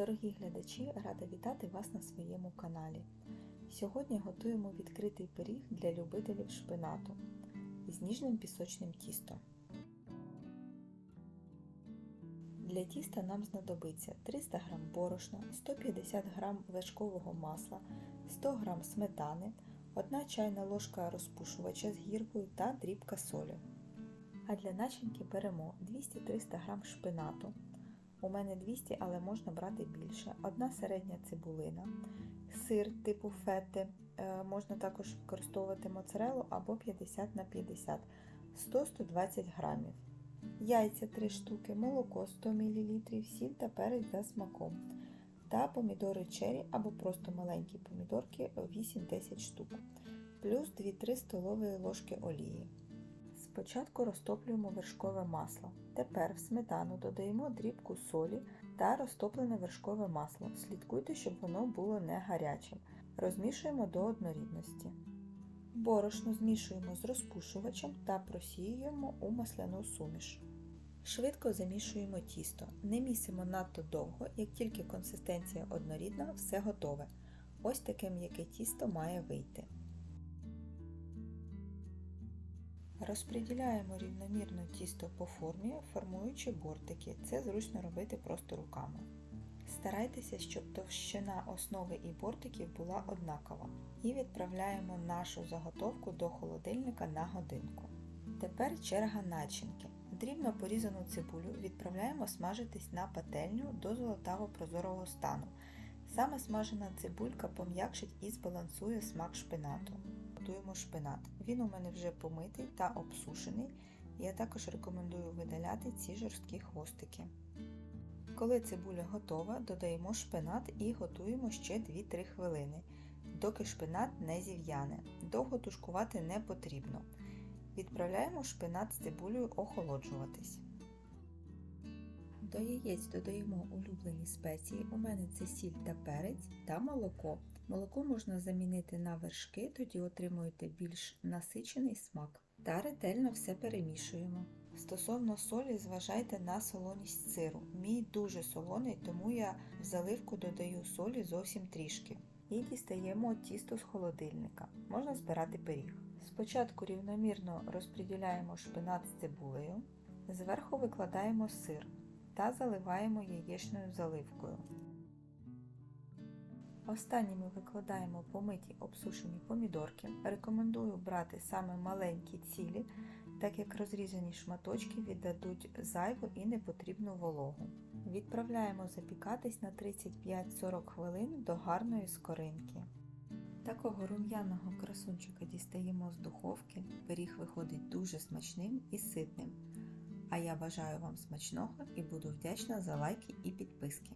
Дорогі глядачі, рада вітати вас на своєму каналі. Сьогодні готуємо відкритий пиріг для любителів шпинату з ніжним пісочним тістом. Для тіста нам знадобиться 300 г борошна, 150 г вершкового масла, 100 г сметани, 1 чайна ложка розпушувача з гіркою та дрібка солі. А для начинки беремо 200-300 г шпинату. У мене 200, але можна брати більше. Одна середня цибулина, сир типу фети, е, можна також використовувати моцарелу або 50 на 50, 100-120 грамів. Яйця 3 штуки, молоко 100 мл, сіль та перець за смаком. Та помідори черрі або просто маленькі помідорки 8-10 штук, плюс 2-3 столові ложки олії. Спочатку розтоплюємо вершкове масло. Тепер в сметану додаємо дрібку солі та розтоплене вершкове масло. Слідкуйте, щоб воно було не гарячим. Розмішуємо до однорідності. Борошно змішуємо з розпушувачем та просіюємо у масляну суміш. Швидко замішуємо тісто. Не місимо надто довго, як тільки консистенція однорідна, все готове. Ось таке м'яке тісто має вийти. Розподіляємо рівномірно тісто по формі, формуючи бортики. Це зручно робити просто руками. Старайтеся, щоб товщина основи і бортиків була однакова. І відправляємо нашу заготовку до холодильника на годинку. Тепер черга начинки. Дрібно порізану цибулю відправляємо смажитись на пательню до золотаво прозорого стану. Саме смажена цибулька пом'якшить і збалансує смак шпинату готуємо шпинат. Він у мене вже помитий та обсушений. Я також рекомендую видаляти ці жорсткі хвостики. Коли цибуля готова, додаємо шпинат і готуємо ще 2-3 хвилини, доки шпинат не зів'яне. Довго тушкувати не потрібно. Відправляємо шпинат з цибулею охолоджуватись. До яєць додаємо улюблені спеції. У мене це сіль та перець та молоко. Молоко можна замінити на вершки, тоді отримуєте більш насичений смак. Та ретельно все перемішуємо. Стосовно солі, зважайте на солоність сиру. Мій дуже солоний, тому я в заливку додаю солі зовсім трішки. І дістаємо тісто з холодильника. Можна збирати пиріг. Спочатку рівномірно розподіляємо шпинат з цибулею, зверху викладаємо сир та заливаємо яєчною заливкою. Останніми викладаємо помиті обсушені помідорки. Рекомендую брати саме маленькі цілі, так як розрізані шматочки віддадуть зайву і непотрібну вологу. Відправляємо запікатись на 35-40 хвилин до гарної скоринки. Такого рум'яного красунчика дістаємо з духовки, пиріг виходить дуже смачним і ситним. А я бажаю вам смачного і буду вдячна за лайки і підписки.